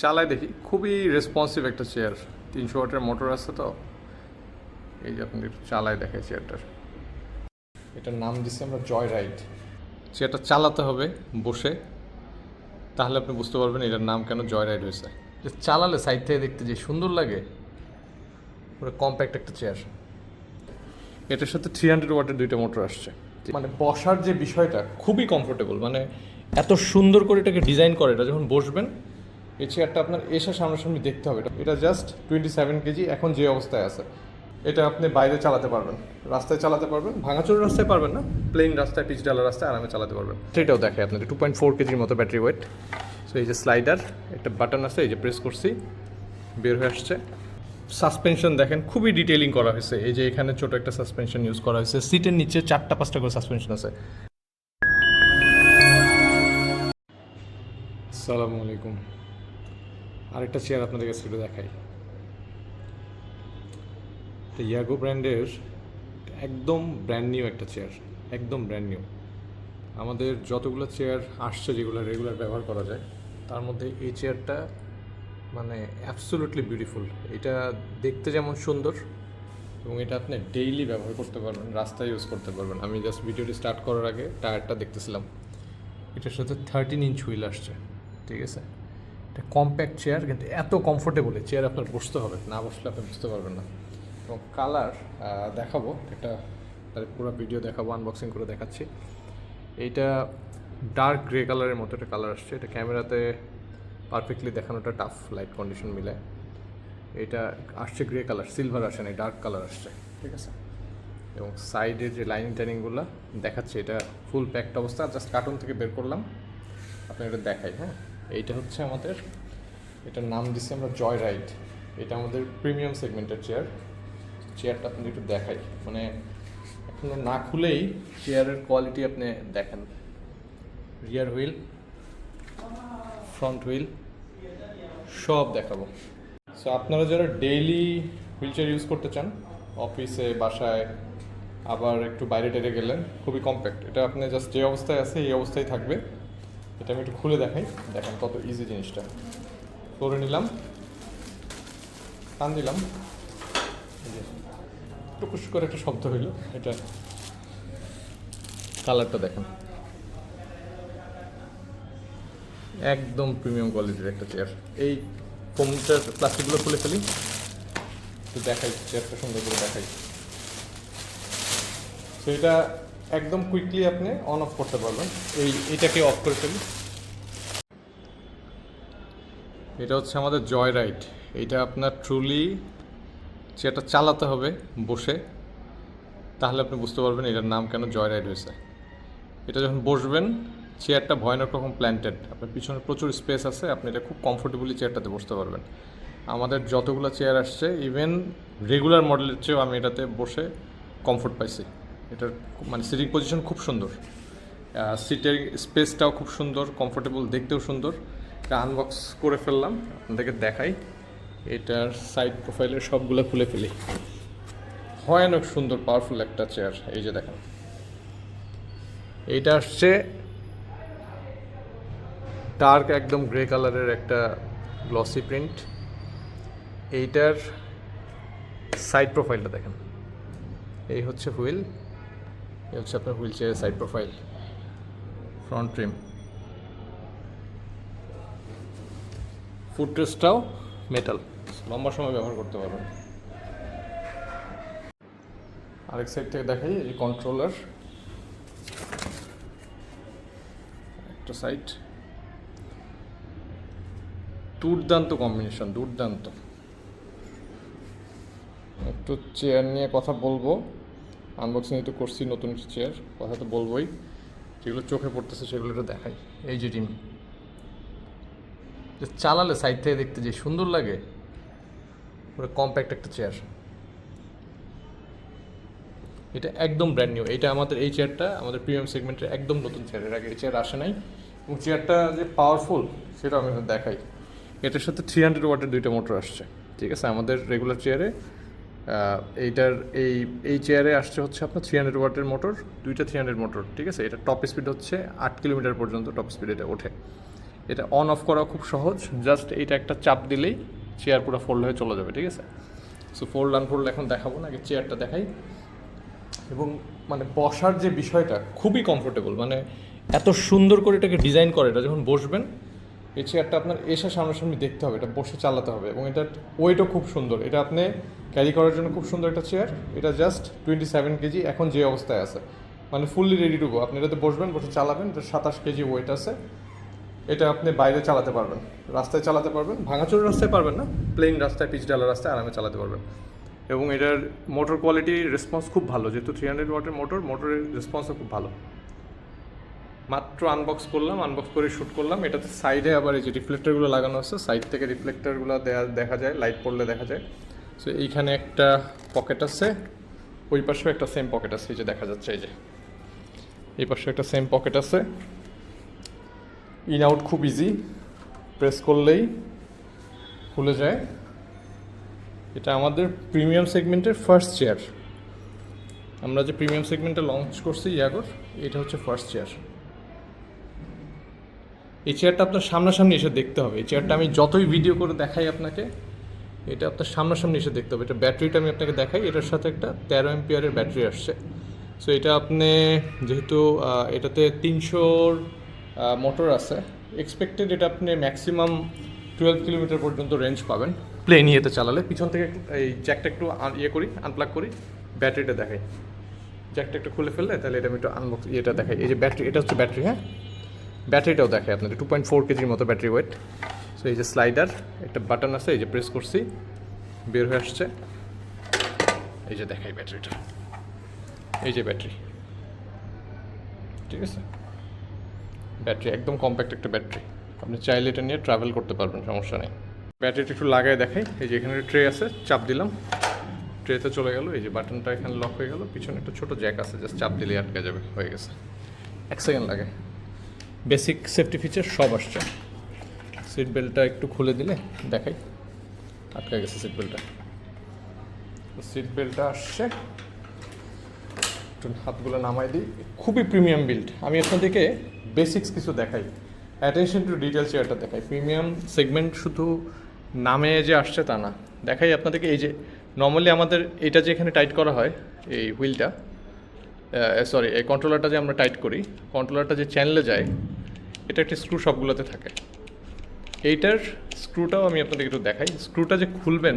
চালাই দেখি। খুবই রেসপন্সিভ একটা চেয়ার তিনশো ওয়াটের মোটর আছে তো। এই যে আপনি একটু চালায় দেখে চেয়ারটার এটার নাম দিচ্ছি আমরা জয় রাইড চেয়ারটা চালাতে হবে বসে। তাহলে আপনি বুঝতে পারবেন এটার নাম কেন জয় রাইড হয়েছে চালালে সাইড থেকে দেখতে যে সুন্দর লাগে, পুরো কম্প্যাক্ট একটা চেয়ার এটার সাথে থ্রি হান্ড্রেড ওয়াটের দুইটা মোটর আসছে। মানে বসার যে বিষয়টা খুবই কমফোর্টেবল মানে এত সুন্দর করে এটাকে ডিজাইন করে, এটা যখন বসবেন এই চেয়ারটা আপনার এসে সামনাসামনি দেখতে হবে। এটা- জাস্ট টোয়েন্টি সেভেন কেজি এখন যে অবস্থায় আছে। এটা আপনি বাইরে চালাতে পারবেন। রাস্তায় চালাতে পারবেন। ভাঙাচোর রাস্তায় পারবেন না প্লেন রাস্তায় পিচ ডালা রাস্তায় আরামে চালাতে পারবেন। সেটাও দেখে আপনাদের টু পয়েন্ট ফোর কেজির মতো ব্যাটারি ওয়েট সো এই যে স্লাইডার একটা বাটন আছে, এই যে প্রেস করছি, বের হয়ে আসছে। সাসপেনশন দেখেন, খুবই ডিটেলিং করা হয়েছে। এই যে এখানে ছোট একটা সাসপেনশন ইউজ করা হয়েছে। সিটের নিচে চারটা, পাঁচটা করে সাসপেনশন আছে। সালামু আলাইকুম। আরেকটা চেয়ার আপনাদের কাছে দেখাই। এটা ইয়াগো ব্র্যান্ডের একদম ব্র্যান্ড নিউ একটা চেয়ার একদম ব্র্যান্ড নিউ আমাদের যতগুলো চেয়ার আসছে যেগুলো রেগুলার ব্যবহার করা যায়, তার মধ্যে এই চেয়ারটা মানে অ্যাবসোলুটলি বিউটিফুল এটা দেখতে যেমন সুন্দর এবং এটা আপনি ডেইলি ব্যবহার করতে পারবেন, রাস্তায় ইউজ করতে পারবেন। আমি জাস্ট ভিডিওটি স্টার্ট করার আগে টায়ারটা দেখতেছিলাম। এটার সাথে থার্টিন ইঞ্চ হুইল আসছে, ঠিক আছে? এটা কম্প্যাক্ট চেয়ার কিন্তু এত কমফোর্টেবল চেয়ার আপনার বসতে হবে না বসলে আপনি বুঝতে পারবেন না। এবং কালার দেখাবো এটা তার পুরো ভিডিও দেখাবো আনবক্সিং করে দেখাচ্ছি। এইটা ডার্ক গ্রে কালারের মতো একটা কালার আসছে এটা ক্যামেরাতে পারফেক্টলি দেখানোটা টাফ লাইট কন্ডিশন মিলে এটা আসছে গ্রে কালার সিলভার আসে না ডার্ক কালার আসছে। ঠিক আছে। এবং সাইডের যে লাইনিং টাইনিংগুলো দেখাচ্ছে এটা ফুল প্যাকড অবস্থা জাস্ট কার্টুন থেকে বের করলাম। আপনার এটা দেখাই হ্যাঁ? এইটা হচ্ছে আমাদের, এটার নাম দিচ্ছি আমরা জয় রাইড এটা আমাদের প্রিমিয়াম সেগমেন্টের চেয়ার চেয়ারটা আপনি একটু দেখাই। মানে এখনও না খুলেই চেয়ারের কোয়ালিটি আপনি দেখেন। রিয়ার হুইল ফ্রন্ট হুইল সব দেখাবো। সো আপনারা যারা ডেইলি হুইল চেয়ার ইউজ করতে চান অফিসে বাসায়, আবার একটু বাইরে টেরে গেলেন, খুবই কম্প্যাক্ট এটা আপনি জাস্ট যে অবস্থায় আছে, এই অবস্থায় থাকবে। এটা আমি একটু খুলে দেখাই। দেখেন কত ইজি জিনিসটা। করে নিলাম। টান দিলাম। টুকুস করে একটা শব্দ হইল। এটা কালারটা দেখেন। একদম প্রিমিয়াম কোয়ালিটির একটা চেয়ার এই ফোমটার প্লাস্টিকগুলো খুলে ফেলি। তো দেখাই চেয়ারটা সুন্দর করে দেখাই। এটা একদম কুইকলি আপনি অন অফ করতে পারবেন। এই, এটাকে অফ করে ফেলি। এটা হচ্ছে আমাদের জয় রাইড এটা আপনার ট্রুলি চেয়ারটা চালাতে হবে বসে। তাহলে আপনি বুঝতে পারবেন এটার নাম কেন জয় রাইড হয়েছে। এটা যখন বসবেন চেয়ারটা ভয়ানক রকম প্ল্যান্টেড আপনার পিছনে প্রচুর স্পেস আছে, আপনি এটা খুব কমফোর্টেবলি চেয়ারটাতে বসতে পারবেন। আমাদের যতগুলো চেয়ার আসছে ইভেন রেগুলার মডেলের চেয়েও আমি এটাতে বসে কমফোর্ট পাইছি। এটার মানে সিটিং পজিশন খুব সুন্দর। সিটের স্পেসটাও খুব সুন্দর কমফোর্টেবল দেখতেও সুন্দর। এটা আনবক্স করে ফেললাম, আপনাদেরকে দেখাই। এটার সাইড প্রোফাইলের সবগুলো খুলে ফেলি। ভয়ানক সুন্দর পাওয়ারফুল একটা চেয়ার এই যে দেখেন। এইটা আসছে ডার্ক একদম গ্রে কালারের একটা গ্লসি প্রিন্ট এইটার সাইড প্রোফাইলটা দেখেন। এই হচ্ছে হুইল। এই হচ্ছে আপনার হুইল চেয়ারের সাইড প্রোফাইল ফ্রন্ট ট্রিম ফুটরেস্টটাও মেটাল লম্বা সময় ব্যবহার করতে পারবেন। আরেক সাইড থেকে দেখাই এই কন্ট্রোলার একটা সাইড দুর্দান্ত কম্বিনেশন দুর্দান্ত। একটু চেয়ার নিয়ে কথা বলব। আনবক্সিং তো করছি নতুন চেয়ার কথা তো বলবোই। যেগুলো চোখে পড়তেছে সেগুলো একটু দেখাই। এই যে টিম চালালে সাইড থেকে দেখতে যে সুন্দর লাগে, পুরো কম্প্যাক্ট একটা চেয়ার এটা একদম ব্র্যান্ড নিউ এটা আমাদের এই চেয়ারটা আমাদের প্রিমিয়াম সেগমেন্টের একদম নতুন চেয়ারের আগে এই চেয়ার আসে নাই। এবং চেয়ারটা যে পাওয়ারফুল সেটা আমি দেখাই। এটার সাথে থ্রি হান্ড্রেড ওয়াটের দুইটা মোটর আসছে। ঠিক আছে? আমাদের রেগুলার চেয়ারে এইটার এই এই চেয়ারে আসছে হচ্ছে আপনার থ্রি হান্ড্রেড ওয়াটের মোটর দুইটা থ্রি হান্ড্রেড মোটর ঠিক আছে? এটা টপ স্পিড হচ্ছে আট কিলোমিটার পর্যন্ত টপ স্পিড এটা ওঠে। এটা অন অফ করা খুব সহজ জাস্ট এটা একটা চাপ দিলেই চেয়ার পুরো ফোল্ড হয়ে চলে যাবে, ঠিক আছে? সো ফোল্ড আনফোল্ড এখন দেখাবো না, আগে চেয়ারটা দেখাই। এবং মানে বসার যে বিষয়টা খুবই কমফোর্টেবল মানে এত সুন্দর করে এটাকে ডিজাইন করে, এটা যখন বসবেন এই চেয়ারটা আপনার এসে সামনাসামনি দেখতে হবে, এটা বসে চালাতে হবে এবং এটার ওয়েটও খুব সুন্দর। এটা আপনি ক্যারি করার জন্য খুব সুন্দর একটা চেয়ার এটা জাস্ট টোয়েন্টি সেভেন কেজি, এখন যে অবস্থায় আছে। মানে ফুললি রেডি টু গো আপনি এটাতে বসবেন, বসে চালাবেন, এটা সাতাশ কেজি ওয়েট আছে। এটা আপনি বাইরে চালাতে পারবেন। রাস্তায় চালাতে পারবেন, ভাঙাচোর রাস্তায় পারবেন না প্লেন রাস্তায় পিচ ডালা রাস্তায় আরামে চালাতে পারবেন। এবং এটার মোটর কোয়ালিটি রেসপন্স খুব ভালো, যেহেতু থ্রি হান্ড্রেড ওয়াটের মোটর মোটরের রেসপন্সও খুব ভালো। মাত্র আনবক্স করলাম আনবক্স করে শ্যুট করলাম। এটাতে সাইডে আবার এই যে রিফ্লেক্টরগুলো লাগানো আছে সাইড থেকে রিফ্লেক্টারগুলো দেয়া, দেখা যায় লাইট পড়লে দেখা যায়। সো এইখানে একটা পকেট আছে, ওই পাশেও একটা সেম পকেট আছে, এই যে দেখা যাচ্ছে, এই যে। এই পাশে একটা সেম পকেট আছে। ইন আউট খুব ইজি প্রেস করলেই খুলে যায়। এটা আমাদের প্রিমিয়াম সেগমেন্টের ফার্স্ট চেয়ার আমরা যে প্রিমিয়াম সেগমেন্টে লঞ্চ করছি ইয়াগর, এটা হচ্ছে ফার্স্ট চেয়ার এই চেয়ারটা আপনার সামনাসামনি এসে দেখতে হবে। এই চেয়ারটা আমি যতই ভিডিও করে দেখাই আপনাকে, এটা আপনার সামনাসামনি এসে দেখতে হবে। এটা ব্যাটারিটা আমি আপনাকে দেখাই, এটার সাথে একটা তেরো এমপিয়ারের ব্যাটারি আসছে। সো এটা আপনি যেহেতু এটাতে তিনশোর মোটর আছে এক্সপেক্টেড এটা আপনি ম্যাক্সিমাম টুয়েলভ কিলোমিটার পর্যন্ত রেঞ্জ পাবেন। প্লেন ইয়েতে চালালে। পিছন থেকে এই জ্যাকটা একটু ইয়ে করি আনপ্লাগ করি ব্যাটারিটা দেখাই। জ্যাকটা একটু খুলে ফেললে, তাহলে এটা আমি একটু আনবক্স ইয়েটা দেখাই। এই যে ব্যাটারি এটা হচ্ছে ব্যাটারি হ্যাঁ? ব্যাটারিটাও দেখায় আপনাদের টু পয়েন্ট ফোর কেজির মতো ব্যাটারি ওয়েট সো এই যে স্লাইডার একটা বাটন আছে, এই যে প্রেস করছি, বের হয়ে আসছে। এই যে দেখাই ব্যাটারিটা। এই যে ব্যাটারি। ঠিক আছে? ব্যাটারি, একদম কম্প্যাক্ট একটা ব্যাটারি। আপনি চাইলে এটা নিয়ে ট্রাভেল করতে পারবেন, সমস্যা নেই। ব্যাটারিটা একটু লাগায় দেখাই। এই যে এখানে ট্রে আছে, চাপ দিলাম। ট্রেতে চলে গেল, এই যে বাটনটা এখানে লক হয়ে গেল। পিছনে একটা ছোটো জ্যাক আছে জাস্ট চাপ দিলেই আটকে যাবে, হয়ে গেছে। এক সেকেন্ড লাগে। বেসিক সেফটি ফিচার সব আসছে। সিট বেল্টটা একটু খুলে দিলে দেখাই। আটকে গেছে সিট বেল্টটা সিট বেল্টটা আসছে। একটু হাতগুলো নামাই দিই। খুবই প্রিমিয়াম বিল্ড আমি আপনাদেরকে বেসিক্স কিছু দেখাই। অ্যাটেনশন টু ডিটেল চেয়ারটা দেখাই। প্রিমিয়াম সেগমেন্ট শুধু নামে যে আসছে তা না। দেখাই আপনাদেরকে এই যে নর্মালি আমাদের এটা যে এখানে টাইট করা হয়, এই হুইলটা সরি এই কন্ট্রোলারটা যে আমরা টাইট করি কন্ট্রোলারটা যে চ্যানেলে যায় এটা একটি স্ক্রু সবগুলোতে থাকে। এইটার স্ক্রুটাও আমি আপনাদের একটু দেখাই। স্ক্রুটা যে খুলবেন,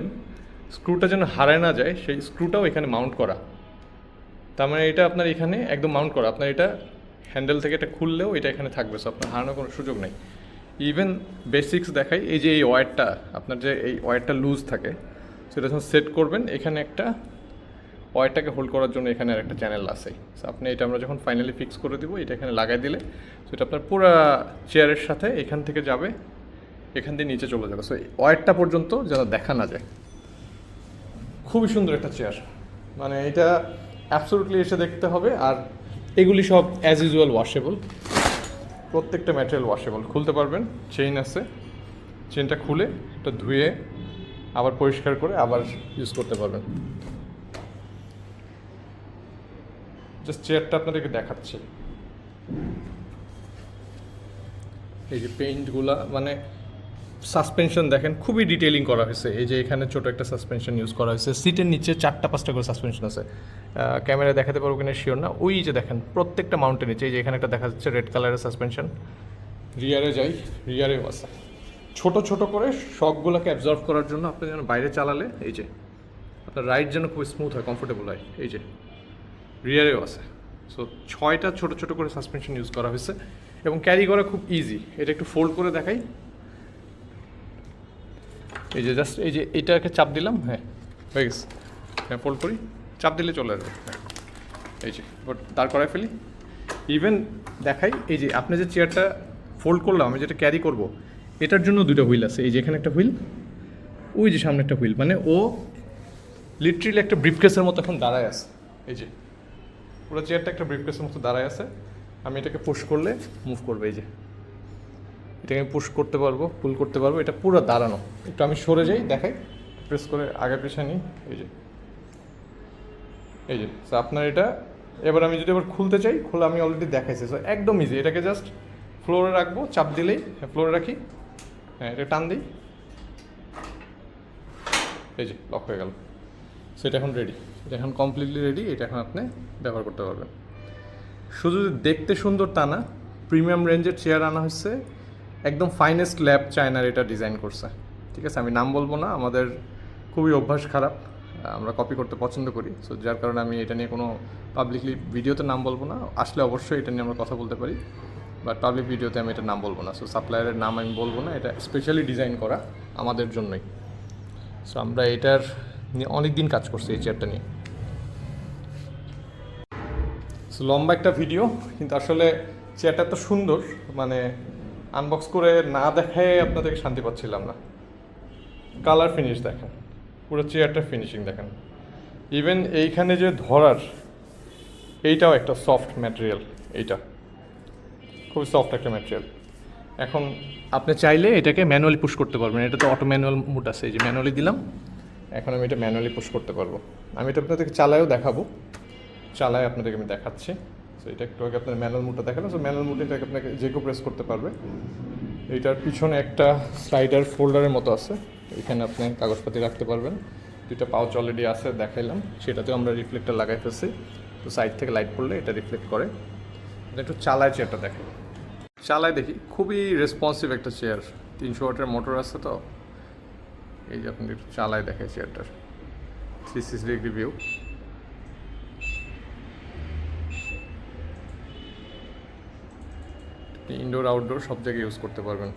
স্ক্রুটা যেন হারায় না যায়, সেই স্ক্রুটাও এখানে মাউন্ট করা। তার মানে এটা আপনার এখানে একদম মাউন্ট করা। আপনার এটা হ্যান্ডেল থেকে এটা খুললেও এটা এখানে থাকবে, সো আপনার হারানোর কোনো সুযোগ নেই। ইভেন বেসিক্স দেখাই, এই যে এই ওয়্যারটা, আপনার যে এই ওয়্যারটা লুজ থাকে, সেটা যখন সেট করবেন, এখানে একটা ওয়্যারটাকে হোল্ড করার জন্য এখানে আর একটা চ্যানেল আছে। সো আপনি এটা আমরা যখন ফাইনালি ফিক্স করে দিব, এটা এখানে লাগাই দিলে সো এটা আপনার পুরো চেয়ারের সাথে এখান থেকে যাবে, এখান দিয়ে নিচে চলে যাবে। সো এই ওয়্যারটা পর্যন্ত যেন দেখা না যায়। খুবই সুন্দর একটা চেয়ার মানে এটা অ্যাবসোলুটলি এসে দেখতে হবে, আর এগুলি সব অ্যাজ ইউজুয়াল ওয়াশেবল প্রত্যেকটা ম্যাটেরিয়াল ওয়াশেবল খুলতে পারবেন চেইন আছে। চেইনটা খুলে, এটা ধুয়ে আবার পরিষ্কার করে আবার ইউজ করতে পারবেন। জাস্ট চেয়ারটা আপনাদেরকে দেখাচ্ছি। এই যে পেইন্টগুলা মানে সাসপেনশন দেখেন, খুবই ডিটেলিং করা হয়েছে। এই যে এখানে ছোট একটা সাসপেনশন ইউজ করা হয়েছে। সিটের নিচে চারটা, পাঁচটা করে সাসপেনশন আছে। ক্যামেরায় দেখাতে পারব কিনা? শিওর না। ওই যে দেখেন, প্রত্যেকটা মাউন্টেন নিচে এই যে এখানে একটা দেখা যাচ্ছে রেড কালারের সাসপেনশন রিয়ারে যাই রিয়ারেও আছে ছোট ছোট করে শকগুলোকে অ্যাবজর্ভ করার জন্য আপনি যেন বাইরে চালালে, এই যে, আপনার রাইড যেন খুব স্মুথ হয় কমফোর্টেবল হয়। এই যে। রিয়ারেও আছে। সো ছয়টা ছোট ছোট করে সাসপেনশন ইউজ করা হয়েছে এবং ক্যারি করা খুব ইজি এটা একটু ফোল্ড করে দেখাই। এই যে জাস্ট এই যে এটাকে চাপ দিলাম হ্যাঁ হয়ে গেছে। হ্যাঁ ফোল্ড করি। চাপ দিলে চলে হ্যাঁ এই যে দাঁড় করায় ফেলি। ইভেন দেখাই, এই যে আপনি যে চেয়ারটা ফোল্ড করলাম, আমি যেটা ক্যারি করব, এটার জন্য দুটো হুইল আছে। এই যে এখানে একটা হুইল ওই যে সামনে একটা হুইল মানে ও লিটারেলি একটা ব্রিফকেসের মতো এখন দাঁড়ায় আছে। এই যে পুরো চেয়ারটা একটা ব্রিফকেসের মতো দাঁড়ায় আছে। আমি এটাকে পুশ করলে মুভ করবে, এই যে। এটাকে আমি পুশ করতে পারব পুল করতে পারব, এটা পুরো দাঁড়ানো। একটু আমি সরে যাই, দেখাই। প্রেস করে আগে পিছনে নিই, এই যে। এই যে, so আপনার এটা, এবার আমি যদি এবার খুলতে চাই, খোলা আমি অলরেডি দেখাইছি। সো একদম ইজি এটাকে জাস্ট ফ্লোরে রাখব, চাপ দিলেই হ্যাঁ ফ্লোরে রাখি। হ্যাঁ এটা টান দিই। এই যে লক হয়ে গেল। সেটা এখন রেডি এটা এখন কমপ্লিটলি রেডি এটা এখন আপনি ব্যবহার করতে পারবেন। শুধু দেখতে সুন্দর তা না প্রিমিয়াম রেঞ্জের চেয়ার আনা হচ্ছে একদম ফাইনেস্ট ল্যাব চায়নার এটা ডিজাইন করছে। ঠিক আছে, আমি নাম বলব না, আমাদের খুবই অভ্যাস খারাপ, আমরা কপি করতে পছন্দ করি সো যার কারণে আমি এটা নিয়ে কোনো পাবলিকলি ভিডিওতে নাম বলব না, আসলে অবশ্যই এটা নিয়ে আমরা কথা বলতে পারি বাট পাবলিক ভিডিওতে আমি এটা নাম বলব না। সো সাপ্লায়ারের নাম আমি বলব না, এটা স্পেশালি ডিজাইন করা আমাদের জন্যই। সো আমরা এটার নিয়ে অনেক দিন কাজ করছি এই চেয়ারটা নিয়ে। লম্বা একটা ভিডিও কিন্তু আসলে চেয়ারটা এত সুন্দর মানে আনবক্স করে না দেখায় আপনাদেরকে শান্তি পাচ্ছিলাম না। কালার ফিনিশ দেখেন, পুরো চেয়ারটা ফিনিশিং দেখেন। ইভেন এইখানে যে ধরার, এইটাও একটা সফট ম্যাটেরিয়াল এইটা। খুবই সফট একটা ম্যাটেরিয়াল এখন আপনি চাইলে এটাকে ম্যানুয়ালি পুশ করতে পারবেন, এটা তো অটো ম্যানুয়াল মুড আছে, এই যে ম্যানুয়ালি দিলাম, এখন আমি এটা ম্যানুয়ালি পুশ করতে পারব। আমি এটা আপনাদেরকে চালায়ও দেখাবো। চালায় আপনাদেরকে আমি দেখাচ্ছি। সো এটা একটু আগে আপনার ম্যানুয়াল মুডটা দেখালাম। সো ম্যানুয়াল মুডে এটাকে আপনাকে যে কেউ প্রেস করতে পারবে। এইটার পিছনে একটা স্লাইডার ফোল্ডারের মতো আছে। এখানে আপনি কাগজপাতি রাখতে পারবেন। দুইটা পাউচ অলরেডি আছে, দেখাইলাম। সেটাতেও আমরা রিফ্লেক্টার লাগাই ফেলছি তো সাইড থেকে লাইট পড়লে এটা রিফ্লেক্ট করে। একটু চালায় চেয়ারটা দেখে চালায় দেখি, খুবই রেসপন্সিভ একটা চেয়ার তিনশো ওয়াটের মোটর আছে তো। এই যে আপনি একটু চালায় দেখে চেয়ারটার three sixty degree view indoor outdoor সব জায়গায় ইউজ করতে পারবেন।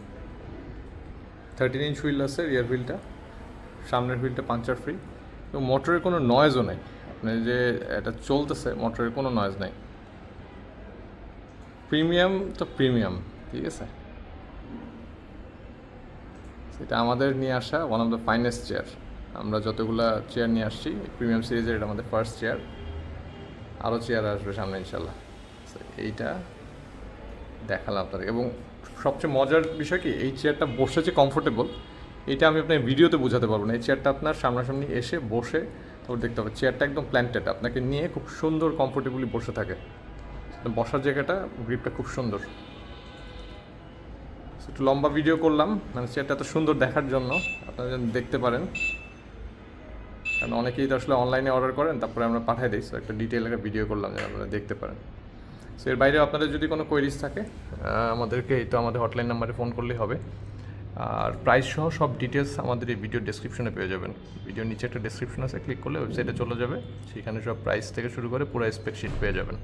থার্টিন ইঞ্চ হুইল আছে রিয়ার হুইলটা সামনের হুইলটা পাঞ্চার ফ্রি এবং মোটরের কোনো নয়েজও নেই। আপনি যে এটা চলতেছে মোটরের কোনো নয়েজ নেই। প্রিমিয়াম তো প্রিমিয়াম ঠিক আছে? সেটা আমাদের নিয়ে আসা one of the finest chair আমরা যতগুলা চেয়ার নিয়ে আসছি প্রিমিয়াম সিরিজের এটা আমাদের ফার্স্ট চেয়ার আরও চেয়ার আসবে সামনে, ইনশাল্লাহ। এইটা দেখালাম আপনাদের এবং সবচেয়ে মজার বিষয় কি, এই চেয়ারটা বসে যে কমফোর্টেবল এটা আমি আপনার ভিডিওতে বোঝাতে পারব না। এই চেয়ারটা আপনার সামনাসামনি এসে বসে তারপর দেখতে হবে। চেয়ারটা একদম প্ল্যান্টেড আপনাকে নিয়ে খুব সুন্দর কমফোর্টেবলি বসে থাকে। বসার জায়গাটা গ্রিপটা খুব সুন্দর। একটু লম্বা ভিডিও করলাম মানে চেয়ারটা এত সুন্দর দেখার জন্য, আপনারা যেন দেখতে পারেন। কারণ অনেকেই তো আসলে অনলাইনে অর্ডার করেন, তারপরে আমরা পাঠিয়ে দিই। একটা ডিটেল একটা ভিডিও করলাম, যেন আপনারা দেখতে পারেন। সো এর বাইরে আপনাদের যদি কোনো কোয়েরিজ থাকে আমাদেরকে এই তো আমাদের হটলাইন নাম্বারে ফোন করলেই হবে। আর প্রাইস সহ সব ডিটেলস আমাদের এই ভিডিও ডেসক্রিপশনে পেয়ে যাবেন। ভিডিওর নিচে একটা ডেসক্রিপশন আছে ক্লিক করলে ওয়েবসাইটে চলে যাবে। সেখানে সব প্রাইস থেকে শুরু করে পুরো স্পেকশিট পেয়ে যাবেন।